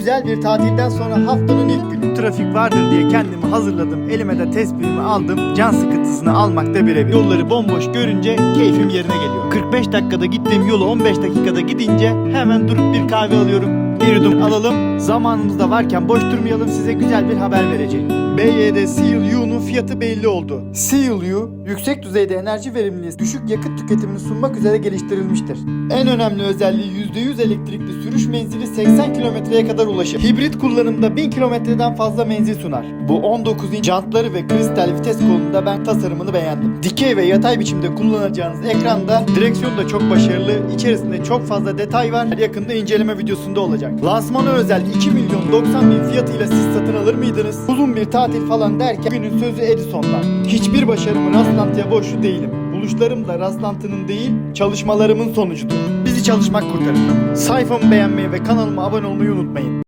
Güzel bir tatilden sonra haftanın ilk günü. Trafik vardır diye kendimi hazırladım. Elime de tespihimi aldım. Can sıkıntısını almakta birebir. Yolları bomboş görünce keyfim yerine geliyor. 45 dakikada gittiğim yolu 15 dakikada gidince hemen durup bir kahve alıyorum. Bir yudum alalım. Zamanımız da varken boş durmayalım size güzel bir haber vereceğim. BYD Seal U'nun fiyatı belli oldu. Seal U, yüksek düzeyde enerji verimliliği, düşük yakıt tüketimini sunmak üzere geliştirilmiştir. En önemli özelliği %100 elektrikli sürüş menzili 80 kilometreye kadar ulaşır. Hibrit kullanımda 1000 kilometreden fazla menzil sunar. Bu 19 inç jantları ve kristal vites kolunda ben tasarımını beğendim. Dikey ve yatay biçimde kullanacağınız ekranda direksiyon da çok başarılı. İçerisinde çok fazla detay var. Yakında inceleme videosunda olacak. Lansmana özel 2 milyon 90 bin fiyatıyla siz satın alır mıydınız? Uzun bir tatil falan derken günün sözü Edison'dan. Hiçbir başarımı rastlantıya borçlu değilim. Buluşlarım da rastlantının değil, çalışmalarımın sonucudur. Bizi çalışmak kurtarır. Sayfamı beğenmeyi ve kanalıma abone olmayı unutmayın.